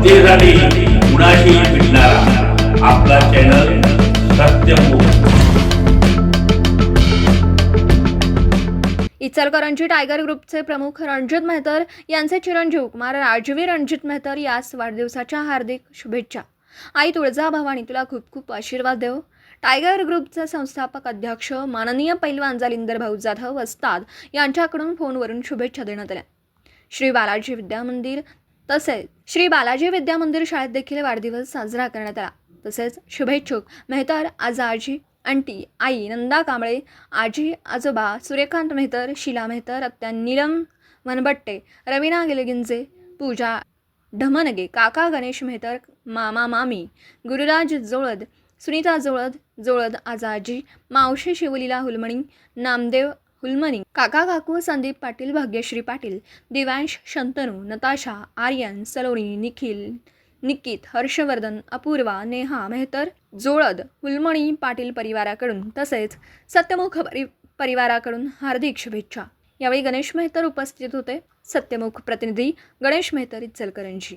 जनतेसाठी कुणाशी भेटणारा आपला चॅनल सत्यमुख इचलकरंजी टायगर ग्रुपचे प्रमुख रणजित मेहतर यांचे चिरंजीव कुमार राजवी रणजित मेहतर यास वाढदिवसाच्या हार्दिक शुभेच्छा. आई तुळजा भवानी तुला खूप खूप आशीर्वाद देव. टायगर ग्रुपचे संस्थापक अध्यक्ष माननीय पैलवान जालिंदर भाऊ जाधव वस्ताद यांच्याकडून फोनवरून शुभेच्छा देण्यात आल्या. श्री बालाजी विद्या मंदिर तसेच श्री बालाजी विद्या मंदिर शाळेत देखील वाढदिवस साजरा करण्यात आला. तसेच शुभेच्छुक मेहतर आज आजी आंटी आई नंदा कांबळे आजी आजोबा सूर्यकांत मेहतर शिला मेहतर अत्या नीलम वनबट्टे रवीना गिलगिंजे पूजा ढमनगे काका गणेश मेहतर मामा मामी गुरुराज जोळद सुनीता जोळद जोळद आजाजी मावशी शिवलीला हुलमणी नामदेव हुलमणी काका काकू संदीप पाटील भाग्यश्री पाटील दिव्यांश शंतनू नताशा आर्यन सलोनी निखिल निकित हर्षवर्धन अपूर्वा नेहा मेहतर जोळद हुलमणी पाटील परिवाराकडून तसेच सत्यमुख परि परिवाराकडून हार्दिक शुभेच्छा. यावेळी गणेश मेहतर उपस्थित होते. सत्यमुख प्रतिनिधी गणेश मेहतर इचलकरंजी.